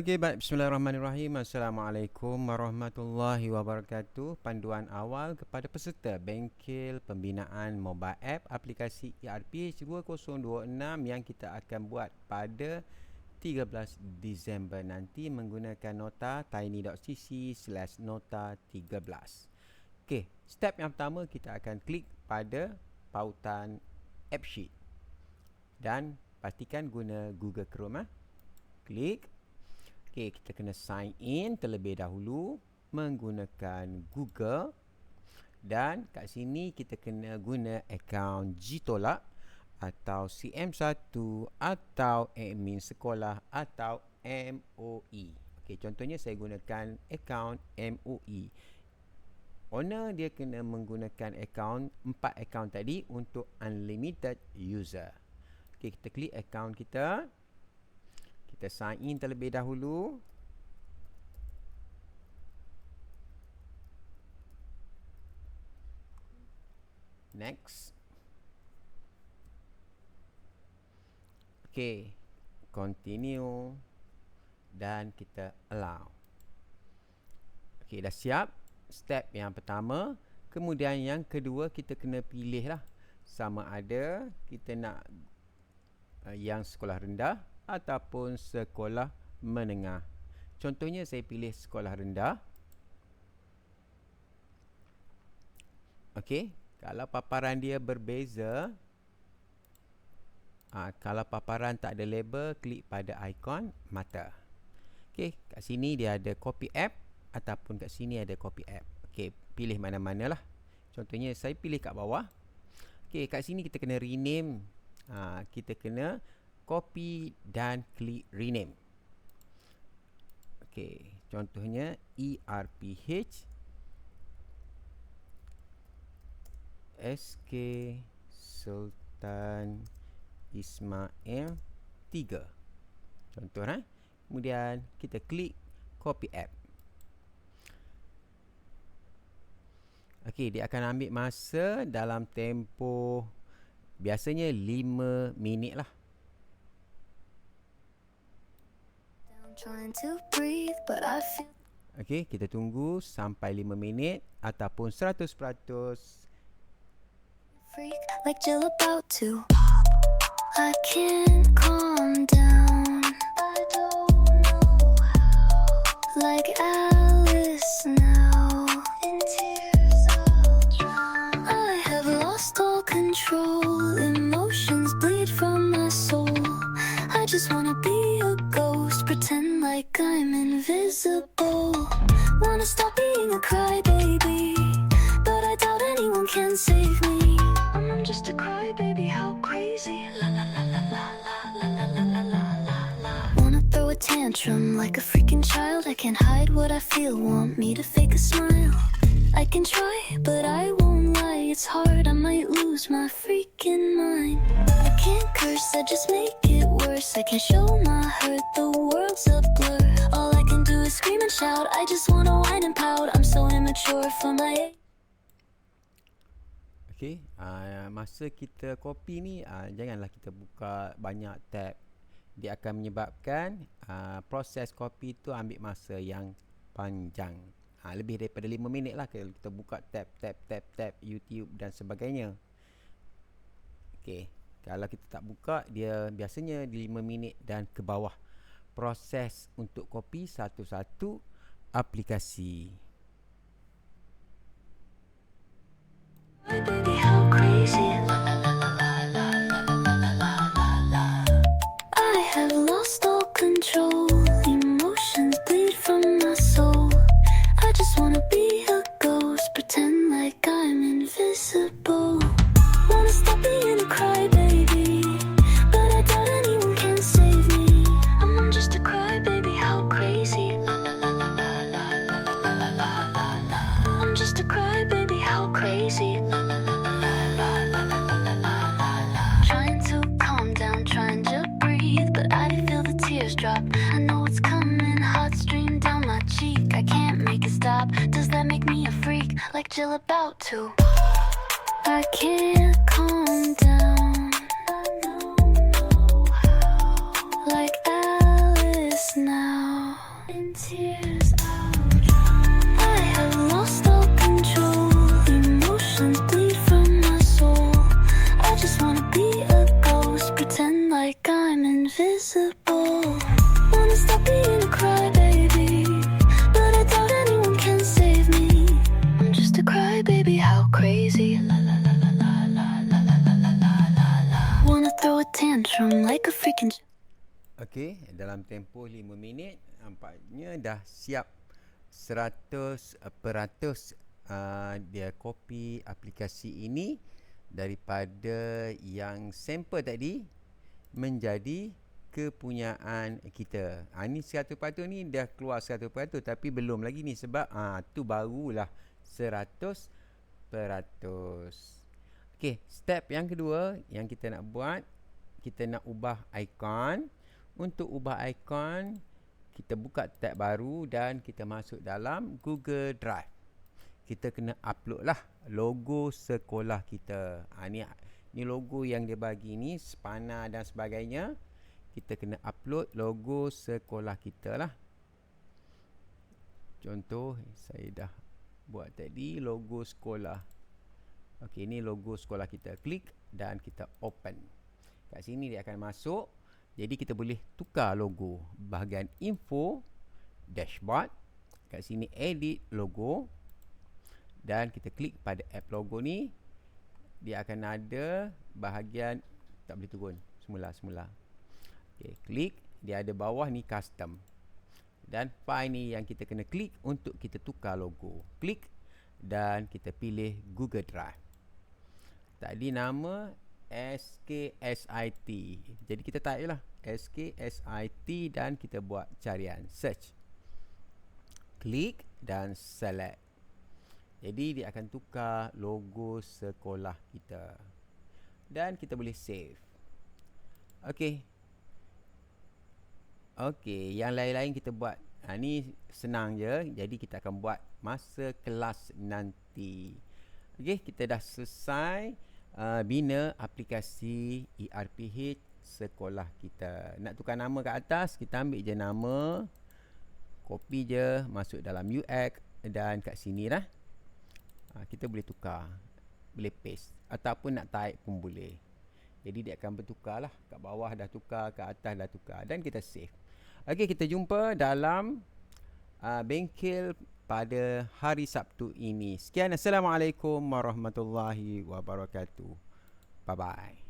Okey, baik. Bismillahirrahmanirrahim. Assalamualaikum warahmatullahi wabarakatuh. Panduan awal kepada peserta bengkel pembinaan mobile app aplikasi E ERPH 2026 yang kita akan buat pada 13 Disember nanti menggunakan nota tiny.cc slash nota 13. Okey, step yang pertama kita akan klik pada pautan AppSheet dan pastikan guna Google Chrome. Ha? Klik Okey, kita kena sign in terlebih dahulu menggunakan Google dan kat sini kita kena guna akaun Gtolak atau CM1 atau admin sekolah atau MOE. Okey, contohnya saya gunakan akaun MOE. Owner dia kena menggunakan akaun empat akaun tadi untuk unlimited user. Okey, kita klik akaun kita kita sign in terlebih dahulu. Next. Ok continue. Dan kita allow. Ok dah siap. Step yang pertama. Kemudian yang kedua kita kena pilih lah sama ada kita nak uh, yang sekolah rendah ataupun sekolah menengah. Contohnya saya pilih sekolah rendah. Okey, kalau paparan dia berbeza, aa, kalau paparan tak ada label, klik pada ikon mata. Okey, kat sini dia ada copy app ataupun kat sini ada copy app. Okey, pilih mana-mana lah. Contohnya saya pilih kat bawah. Okey, kat sini kita kena rename. Aa, kita kena copy dan klik rename. Okey, contohnya ERPH SK Sultan Ismail 3. Contoh eh. Kemudian kita klik copy app. Okey, dia akan ambil masa dalam tempoh biasanya 5 minit lah. Okey, kita tunggu sampai 5 minit ataupun 100% freak like Jill about to. I can't calm down. I don't know how. Like Alice like I'm invisible. Wanna stop being a crybaby, but I doubt anyone can save me. I'm just a crybaby, how crazy? La la la la la la la la la la la la. Wanna throw a tantrum like a freaking child? I can't hide what I feel. Want me to fake a smile? I can try, but I won't lie. It's hard, I might lose my freaking mind. I can't curse, I just make it worse. I can't show my hurt, the world's a blur. All I can do is scream and shout. I just wanna whine and pout. I'm so immature for my age. Okey, uh, masa kita copy ni uh, janganlah kita buka banyak tab. Dia akan menyebabkan uh, proses copy tu ambil masa yang panjang. Uh, lebih daripada 5 minit lah kalau kita buka tab tab tab tab YouTube dan sebagainya. Okey, kalau kita tak buka dia biasanya di 5 minit dan ke bawah. Proses untuk copy satu-satu aplikasi. My baby, Still about to. I can't calm down. Like Alice now. In tears. Okey, dalam tempoh 5 minit nampaknya dah siap 100% uh, dia kopi aplikasi ini daripada yang sampel tadi menjadi kepunyaan kita. Ha, ini 100% ni dah keluar 100% tapi belum lagi ni sebab ah ha, tu barulah 100%. Okey, step yang kedua yang kita nak buat kita nak ubah ikon untuk ubah ikon, kita buka tab baru dan kita masuk dalam Google Drive. Kita kena upload lah logo sekolah kita. Ha, ni, ni logo yang dia bagi ni, spana dan sebagainya. Kita kena upload logo sekolah kita lah. Contoh, saya dah buat tadi logo sekolah. Okey, ni logo sekolah kita. Klik dan kita open. Kat sini dia akan masuk. Jadi kita boleh tukar logo bahagian info dashboard kat sini edit logo dan kita klik pada app logo ni dia akan ada bahagian tak boleh turun semula semula. Okey, klik dia ada bawah ni custom. Dan file ni yang kita kena klik untuk kita tukar logo. Klik dan kita pilih Google Drive. Tadi nama SKSIT. Jadi kita type lah SKSIT dan kita buat carian search. Klik dan select. Jadi dia akan tukar logo sekolah kita. Dan kita boleh save. Okey. Okey, yang lain-lain kita buat. Ha ni senang je. Jadi kita akan buat masa kelas nanti. Okey, kita dah selesai uh, bina aplikasi ERPH sekolah kita. Nak tukar nama kat atas, kita ambil je nama, copy je, masuk dalam UX dan kat sini lah. Uh, kita boleh tukar, boleh paste ataupun nak type pun boleh. Jadi dia akan bertukar lah. Kat bawah dah tukar, kat atas dah tukar. Dan kita save. Okey, kita jumpa dalam uh, bengkel pada hari Sabtu ini. Sekian Assalamualaikum warahmatullahi wabarakatuh. Bye bye.